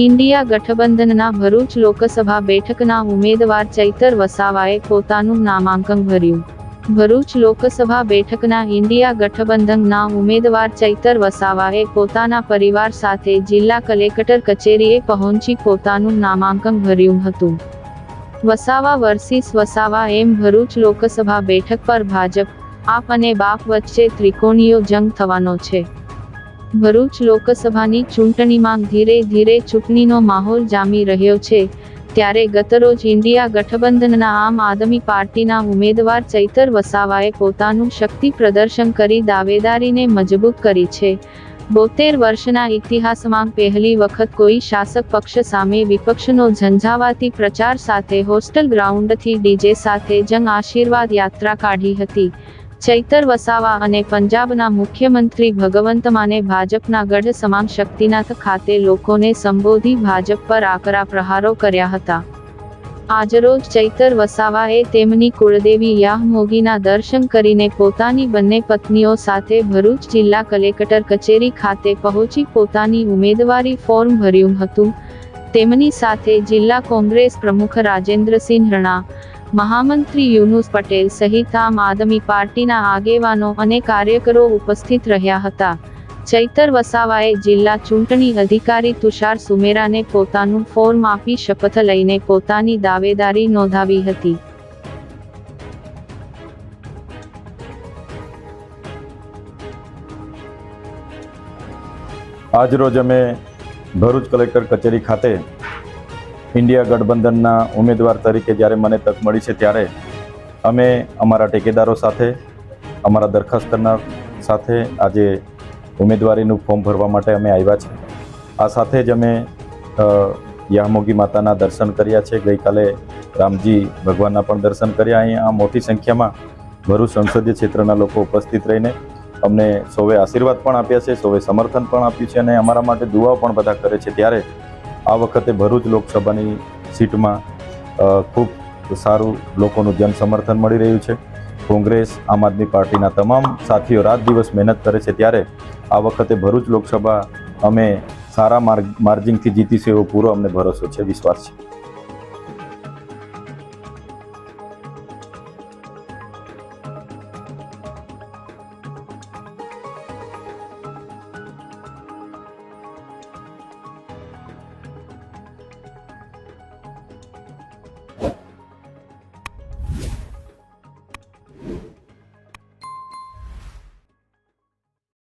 India ગઠબંધનના Bharuch Lok Sabha બેઠકના ઉમેદવાર ચૈતર વસાવાએ પોતાનું નામાંકન ભર્યું. ભરૂચ લોકસભા બેઠકના ઇન્ડિયા ગઠબંધનના ઉમેદવાર ચૈતર વસાવાએ પોતાના પરિવાર સાથે જિલ્લા કલેક્ટર કચેરીએ પહોંચી પોતાનું નામાંકન ભર્યું હતું. વસાવા વર્સિસ વસાવા એમ ભરૂચ લોકસભા બેઠક પર ભાજપ, આપ અને બાપ વચ્ચે ત્રિકોણીયો જંગ થવાનો છે. ભરૂચ લોકસભાની ચૂંટણીમાં ધીરે ધીરે ચૂંટણીનો માહોલ જામી રહ્યો છે, ત્યારે ગતરોજ ઇન્ડિયા ગઠબંધનના આમ આદમી પાર્ટીના ઉમેદવાર ચૈતર વસાવાએ પોતાનું શક્તિ પ્રદર્શન કરી દાવેદારીને મજબૂત કરી છે. બોતેર વર્ષના ઇતિહાસમાં પહેલી વખત કોઈ શાસક પક્ષ સામે વિપક્ષનો ઝંઝાવાતી પ્રચાર સાથે હોસ્ટેલ ગ્રાઉન્ડથી ડીજે સાથે જંગ આશીર્વાદ યાત્રા કાઢી હતી. ચૈતર વસાવા અને પંજાબના મુખ્યમંત્રી ભગવંત માને ભાજપના ગઢ સમાન શક્તિનાથ ખાતે લોકોને સંબોધી ભાજપ પર આકરા પ્રહારો કર્યા હતા. આજરોજ ચૈતર વસાવાએ તેમની કુળદેવી યાહમોગીના દર્શન કરીને પોતાની બંને પત્નીઓ સાથે ભરૂચ જિલ્લા કલેક્ટર કચેરી ખાતે પહોંચી પોતાની ઉમેદવારી ફોર્મ ભર્યું હતું. તેમની સાથે જિલ્લા કોંગ્રેસ પ્રમુખ રાજેન્દ્રસિંહ રણા મહામંત્રી યુનુસ પટેલ સહિત આમ આદમી પાર્ટીના આગેવાનો અને કાર્યકરો ઉપસ્થિત રહ્યા હતા. ચૈતર વસાવાએ જિલ્લા ચૂંટણી અધિકારી તુષાર સુમેરાને પોતાનું ફોર્મ આપી શપથ લઈને પોતાની દાવેદારી નોંધાવી હતી. આજરોજ અમે ભરૂચ કલેક્ટર કચેરી ખાતે ઇન્ડિયા ગઠબંધનના ઉમેદવાર તરીકે જ્યારે મને તક મળી છે ત્યારે અમે અમારા ટેકેદારો સાથે, અમારા દરખાસ્ત કરનાર સાથે આજે ઉમેદવારીનું ફોર્મ ભરવા માટે અમે આવ્યા છે. આ સાથે જ અમે યામોગી માતાના દર્શન કર્યા છે. ગઈકાલે રામજી ભગવાનના પણ દર્શન કર્યા. અહીંયા મોટી સંખ્યામાં ભરૂચ સંસદીય ક્ષેત્રના લોકો ઉપસ્થિત રહીને અમને સૌએ આશીર્વાદ પણ આપ્યા છે, સૌએ સમર્થન પણ આપ્યું છે અને અમારા માટે દુઆઓ પણ બધા કરે છે. ત્યારે આ વખતે ભરૂચ લોકસભાની સીટમાં ખૂબ સારું લોકોનું જન સમર્થન મળી રહ્યું છે. કોંગ્રેસ, આમ આદમી પાર્ટીના તમામ સાથીઓ રાત દિવસ મહેનત કરે છે. ત્યારે આ વખતે ભરૂચ લોકસભા અમે સારા માર્ગ, માર્જિનથી જીતીશું એવો પૂરો અમને ભરોસો છે, વિશ્વાસ છે.